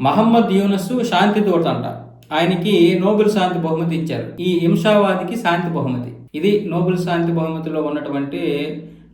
మహమ్మద్ యూనస్ శాంతి దూత అంట. ఆయనకి నోబెల్ శాంతి బహుమతి ఇచ్చారు. ఈ హింసావాదికి శాంతి బహుమతి. ఇది నోబెల్ శాంతి బహుమతిలో ఉన్నటువంటి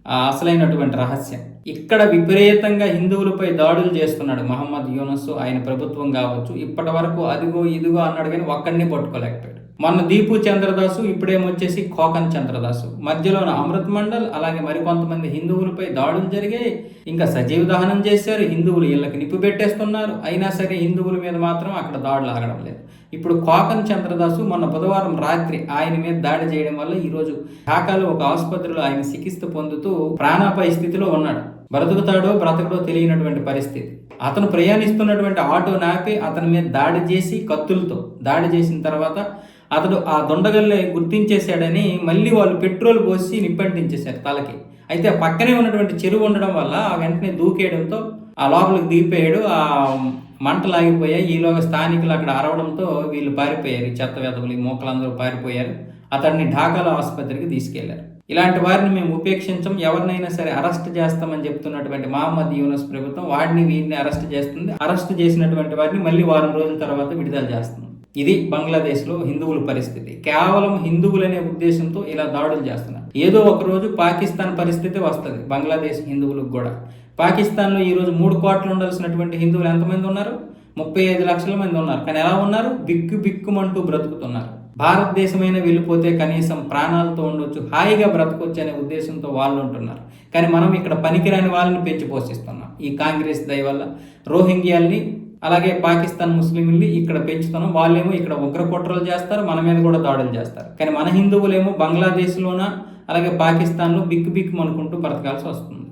అసలైనటువంటి రహస్యం. ఇక్కడ విపరీతంగా హిందువులపై దాడులు చేస్తున్నాడు మహమ్మద్ యూనస్ ఆయన ప్రభుత్వం కావచ్చు. ఇప్పటి వరకు అదిగో ఇదిగో అన్నాడు కానీ ఒక్కడిని పట్టుకోలేకపోయాడు. మొన్న దీపు చంద్రదాసు ఇప్పుడేమొచ్చేసి కోకన్ చంద్రదాసు. మధ్యలోన అమృత్ మండల్ అలాగే మరికొంతమంది హిందువులపై దాడులు జరిగాయి. ఇంకా సజీవ దహనం చేశారు. హిందువులు ఇళ్ళకి నిప్పు పెట్టేస్తున్నారు. అయినా సరే హిందువుల మీద మాత్రం అక్కడ దాడులు ఆగడం లేదు. ఇప్పుడు కోకన్ చంద్రదాసు మొన్న బుధవారం రాత్రి ఆయన మీద దాడి చేయడం వల్ల ఈరోజు ఢాకాలో ఒక ఆసుపత్రిలో ఆయన చికిత్స పొందుతూ ప్రాణాపాయ స్థితిలో ఉన్నాడు. బ్రతుకుతాడో బ్రతకడో తెలియనటువంటి పరిస్థితి. అతను ప్రయాణిస్తున్నటువంటి ఆటో నాపి అతని మీద దాడి చేసి కత్తులతో దాడి చేసిన తర్వాత అతడు ఆ దొండగల్లే గుర్తించేశాడని మళ్ళీ వాళ్ళు పెట్రోల్ పోసి నిప్పంటించేశారు తలకి. అయితే ఆ పక్కనే ఉన్నటువంటి చెరువు ఉండడం వల్ల ఆ వెంటనే దూకేయడంతో ఆ లోపలికి దిగిపోయాడు. ఆ మంటలు ఆగిపోయాయి ఈలోగా స్థానికులు అక్కడ అరవడంతో వీళ్ళు పారిపోయారు. చెత్త వెదవులు ఈ మూకలందరూ పారిపోయారు. అతన్ని ఢాకాలో ఆసుపత్రికి తీసుకెళ్ళారు. ఇలాంటి వారిని మేము ఉపేక్షించం ఎవరినైనా సరే అరెస్ట్ చేస్తామని చెప్తున్నటువంటి మహమ్మద్ యూనస్ ప్రభుత్వం వాడిని వీరిని అరెస్ట్ చేస్తుంది. అరెస్ట్ చేసినటువంటి వారిని మళ్ళీ వారం రోజుల తర్వాత విడుదల చేస్తుంది. ఇది బంగ్లాదేశ్లో హిందువుల పరిస్థితి. కేవలం హిందువులనే ఉద్దేశంతో ఇలా దాడులు చేస్తున్నారు. ఏదో ఒక రోజు పాకిస్తాన్ పరిస్థితి వస్తుంది బంగ్లాదేశ్ హిందువులకు కూడా. పాకిస్తాన్లో ఈరోజు మూడు కోట్లు ఉండాల్సినటువంటి హిందువులు ఎంతమంది ఉన్నారు? ముప్పై ఐదు లక్షల మంది ఉన్నారు. కానీ ఎలా ఉన్నారు? బిక్కు బిక్కుమంటూ బ్రతుకుతున్నారు. భారతదేశమైన వెళ్ళిపోతే కనీసం ప్రాణాలతో ఉండొచ్చు హాయిగా బ్రతకొచ్చు అనే ఉద్దేశంతో వాళ్ళు ఉంటున్నారు. కానీ మనం ఇక్కడ పనికిరాని వాళ్ళని పెంచి పోషిస్తున్నాం. ఈ కాంగ్రెస్ దయ వల్ల రోహింగ్యాల్ని అలాగే పాకిస్తాన్ ముస్లింలు ఇక్కడ పెంచుతున్నాం. వాళ్ళేమో ఇక్కడ ఉగ్ర కుట్రలు చేస్తారు మన మీద కూడా దాడులు చేస్తారు. కానీ మన హిందువులేమో బంగ్లాదేశ్లోన అలాగే పాకిస్తాన్లో బిక్కు బిక్కు అనుకుంటూ బ్రతకాల్సి వస్తుంది.